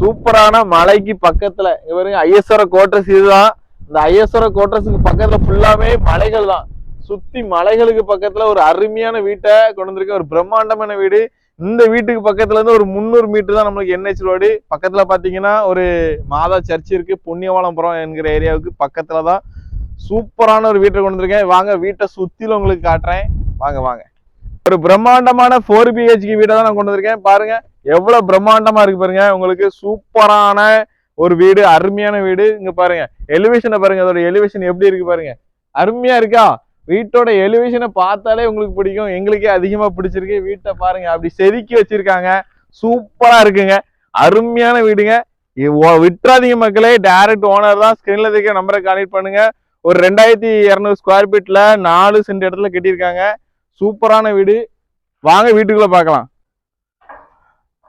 சூப்பரான மலைக்கு பக்கத்துல இவருங்க ஐஎஸ்வர கோட்ரஸ் இதுதான். இந்த ஐஎஸ்வர கோட்ரஸுக்கு பக்கத்துல ஃபுல்லாமே மலைகள் தான். சுத்தி மலைகளுக்கு பக்கத்துல ஒரு அருமையான வீட்டை கொண்டு வந்திருக்க ஒரு பிரம்மாண்டமான வீடு. இந்த வீட்டுக்கு பக்கத்துல இருந்து ஒரு முந்நூறு மீட்டர் தான் நம்மளுக்கு என்ஹெச் ரோடு. பக்கத்துல பாத்தீங்கன்னா ஒரு மாதா சர்ச் இருக்கு புண்ணியவாளம்புரம் என்கிற ஏரியாவுக்கு பக்கத்துல தான் சூப்பரான ஒரு வீட்டை கொண்டு வந்திருக்கேன். வாங்க வீட்டை சுத்தில உங்களுக்கு காட்டுறேன். வாங்க வாங்க. ஒரு பிரம்மாண்டமான ஃபோர் பிஹெச்கி வீட்டை தான் நான் கொண்டு வந்திருக்கேன். பாருங்க எவ்வளவு பிரம்மாண்டமா இருக்கு பாருங்க. உங்களுக்கு சூப்பரான ஒரு வீடு அருமையான வீடு. இங்க பாருங்க. எலிவேஷனை பாருங்க. அதோட எலிவேஷன் எப்படி இருக்கு பாருங்க. அருமையா இருக்கா? வீட்டோட எலிவேஷனை பார்த்தாலே உங்களுக்கு பிடிக்கும். எங்களுக்கே அதிகமா பிடிச்சிருக்கு. வீட்டை பாருங்க. அப்படி செதுக்கி வச்சிருக்காங்க. சூப்பரா இருக்குங்க. அருமையான வீடுங்க. விட்டுறாதீங்க மக்களே. டைரக்ட் ஓனர் தான் ஸ்கிரீன்ல இருக்க நம்பரை கான்டெக்ட் பண்ணுங்க. ஒரு ரெண்டாயிரத்தி இரநூறு ஸ்கொயர் ஃபீட்ல நாலு சென்ட் இடத்துல கட்டியிருக்காங்க. சூப்பரான வீடு. வாங்க வீட்டுக்குள்ள பார்க்கலாம்.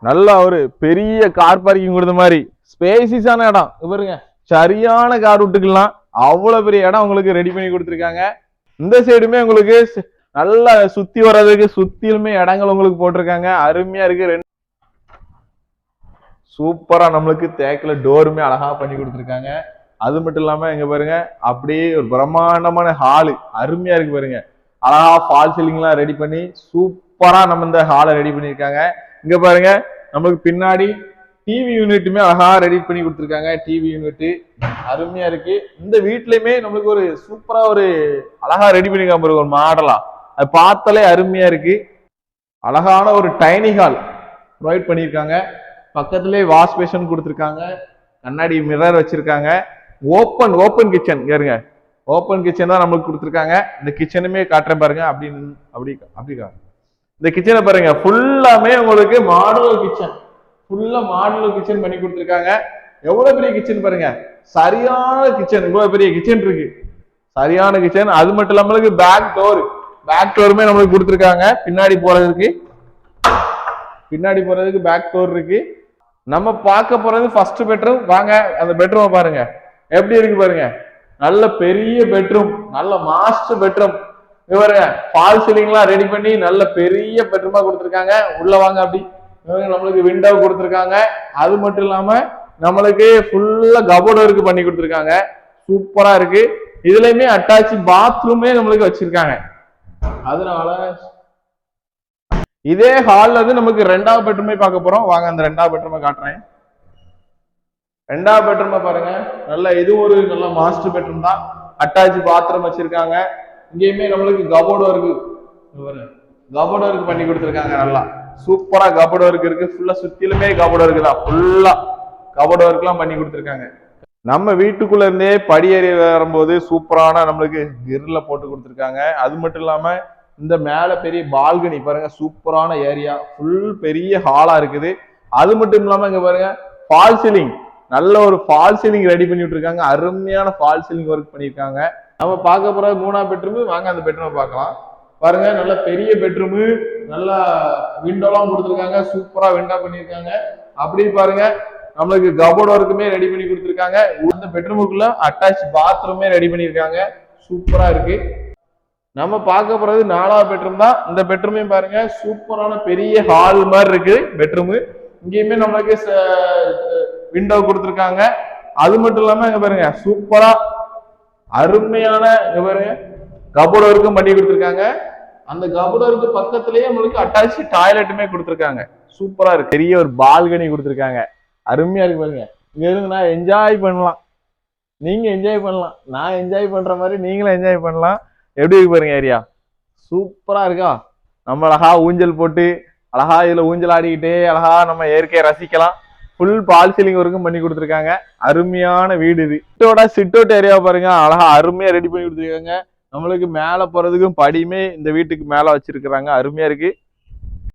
நல்லா ஒரு பெரிய கார் பார்க்கிங் கொடுத்த மாதிரி. ஸ்பேசிஸான இடம். இவருங்க சரியான கார் விட்டுக்கலாம் அவ்வளோ பெரிய இடம் உங்களுக்கு ரெடி பண்ணி கொடுத்துருக்காங்க. இந்த சைடுமே உங்களுக்கு நல்லா சுத்தி வர்றதுக்கு சுத்திலுமே இடங்கள் உங்களுக்கு போட்டிருக்காங்க. அருமையா இருக்கு. ரெண்டு சூப்பரா நம்மளுக்கு தேக்கில டோருமே அழகா பண்ணி கொடுத்துருக்காங்க. அது மட்டும் இல்லாம எங்க பாருங்க. அப்படியே ஒரு பிரம்மாண்டமான ஹாலு அருமையா இருக்கு பாருங்க. அழகா ஃபால் சீலிங்லாம் ரெடி பண்ணி சூப்பரா நம்ம இந்த ஹாலை ரெடி பண்ணியிருக்காங்க. இங்க பாருங்க நம்மளுக்கு பின்னாடி டிவி யூனிட்டுமே அழகா ரெடி பண்ணி கொடுத்துருக்காங்க. டிவி யூனிட் அருமையா இருக்கு. இந்த வீட்லயுமே நம்மளுக்கு ஒரு சூப்பரா ஒரு அழகா ரெடி பண்ணிருக்காங்க பாருங்க ஒரு மாடலா அது பார்த்தாலே அருமையா இருக்கு. அழகான ஒரு டைனி ஹால் ப்ரொவைட் பண்ணியிருக்காங்க. பக்கத்துலேயே வாஷ் பேஷன் கொடுத்துருக்காங்க. கண்ணாடி மிரர் வச்சிருக்காங்க. ஓப்பன் ஓப்பன் கிச்சன் கேருங்க ஓப்பன் கிச்சன் தான் நம்மளுக்கு கொடுத்துருக்காங்க. இந்த கிச்சனுமே காட்டுறேன் பாருங்க. அப்படின்னு அப்படி அப்படி இந்த கிச்சனை பாருங்க ஃபுல்லாமே உங்களுக்கு மாடுலர் கிச்சன் ஃபுல்லா மாடுலர் கிச்சன் பண்ணி கொடுத்துருக்காங்க. எவ்வளவு பெரிய கிச்சன் பாருங்க? சரியான கிச்சன் இவ்வளவு பெரிய கிச்சன் இருக்கு. சரியான கிச்சன் அது மட்டும் இல்லாம நம்மளுக்கு பேக் டோர் பேக் டோருமே நம்மளுக்கு கொடுத்துருக்காங்க. பின்னாடி போறதுக்கு. பின்னாடி போறதுக்கு பேக் டோர் இருக்கு. நம்ம பார்க்க போறது ஃபர்ஸ்ட் பெட்ரூம் வாங்க அந்த பெட்ரூமை பாருங்க. எப்படி இருக்கு பாருங்க? நல்ல பெரிய பெட்ரூம் நல்ல மாஸ்டர் பெட்ரூம் இவர் ஃபால் சீலிங்லாம் ரெடி பண்ணி நல்ல பெரிய பெட்ரூமா கொடுத்துருக்காங்க. உள்ள வாங்க அப்படி. இவங்க நம்மளுக்கு விண்டோ கொடுத்துருக்காங்க. அது மட்டும் இல்லாம நம்மளுக்கு ஃபுல்லா கபோர்டு ஒர்க் பண்ணி கொடுத்துருக்காங்க. சூப்பரா இருக்கு. இதுலயுமே அட்டாச் பாத்ரூமே நம்மளுக்கு வச்சிருக்காங்க. அதனால இதே ஹால்ல இருந்து நமக்கு ரெண்டாவது பெட்ரூமே பார்க்க போறோம். வாங்க அந்த ரெண்டாவது பெட்ரூமை காட்டுறேன். ரெண்டாவது பெட்ரூமை பாருங்க. நல்ல இது ஒரு நல்ல மாஸ்டர் பெட்ரூம் தான். அட்டாச் பாத்ரூம் வச்சிருக்காங்க. இங்கேயுமே நம்மளுக்கு கபோர்டு ஒர்க்கு கபோர்டு ஒர்க் பண்ணி கொடுத்துருக்காங்க நல்லா. சூப்பரா கபோர்டு ஒர்க் இருக்கு. ஃபுல்லா சுத்திலுமே கபோர்டு ஒர்க் தான். ஃபுல்லா கபோர்டு ஒர்க்லாம் பண்ணி கொடுத்துருக்காங்க. நம்ம வீட்டுக்குள்ள இருந்தே படியேறி வரும்போது சூப்பரான நம்மளுக்கு கிரில்ல போட்டு கொடுத்துருக்காங்க. அது மட்டும் இல்லாம இந்த மேல பெரிய பால்கனி பாருங்க. சூப்பரான ஏரியா ஃபுல் பெரிய ஹாலா இருக்குது. அது மட்டும் இல்லாம இங்க பாருங்க ஃபால் சீலிங் நல்ல ஒரு ஃபால் சீலிங் ரெடி பண்ணி விட்டுருக்காங்க. அருமையான ஃபால் சீலிங் ஒர்க் பண்ணியிருக்காங்க. நம்ம பார்க்க போற மூணாவது பெட்ரூமு வாங்க அந்த பெட்ரூமை பார்க்கலாம். பாருங்க நல்ல பெரிய பெட்ரூமு நல்லா விண்டோலாம் கொடுத்துருக்காங்க. சூப்பரா விண்டோ பண்ணியிருக்காங்க. அப்படி பாருங்க நம்மளுக்கு கபோர்ட் ஒர்க்குமே ரெடி பண்ணி கொடுத்துருக்காங்க. அந்த பெட்ரூமுக்குள்ள அட்டாச் பாத்ரூமே ரெடி பண்ணியிருக்காங்க. சூப்பரா இருக்கு. நம்ம பார்க்க போறது நாலாவது பெட்ரூம் தான். இந்த பெட்ரூமையும் பாருங்க சூப்பரான பெரிய ஹால் மாதிரி இருக்கு. பெட்ரூமு இங்கேயுமே நம்மளுக்கு விண்டோ கொடுத்துருக்காங்க. அது மட்டும் இல்லாம இங்க பாருங்க சூப்பரா அருமையான இங்க பாருங்க கபோர்டோர்க்கும் பண்ணி கொடுத்துருக்காங்க. அந்த கபோர்ட் பக்கத்துலயே நம்மளுக்கு அட்டாச் டாய்லெட்டுமே கொடுத்துருக்காங்க. சூப்பரா இருக்கு. பெரிய ஒரு பால்கனி கொடுத்துருக்காங்க. அருமையா இருக்கு பாருங்க. இங்க இருந்து நான் என்ஜாய் பண்ணலாம். நீங்க என்ஜாய் பண்ணலாம். நான் என்ஜாய் பண்ற மாதிரி நீங்களும் என்ஜாய் பண்ணலாம். எப்படி இருக்கு பாருங்க ஏரியா சூப்பரா இருக்கா? நம்ம அழகா ஊஞ்சல் போட்டு அழகா இதுல ஊஞ்சல் ஆடிக்கிட்டே அழகா நம்ம இயற்கையை ரசிக்கலாம். ஃபுல் பால் சீலிங் ஒர்க்கும் பண்ணி கொடுத்துருக்காங்க. அருமையான வீடு இது. சிட்டோட சிட்டோட் ஏரியா பாருங்க அழகா அருமையா ரெடி பண்ணி கொடுத்துருக்காங்க. நம்மளுக்கு மேல போறதுக்கும் படியுமே இந்த வீட்டுக்கு மேல வச்சிருக்கிறாங்க. அருமையா இருக்கு.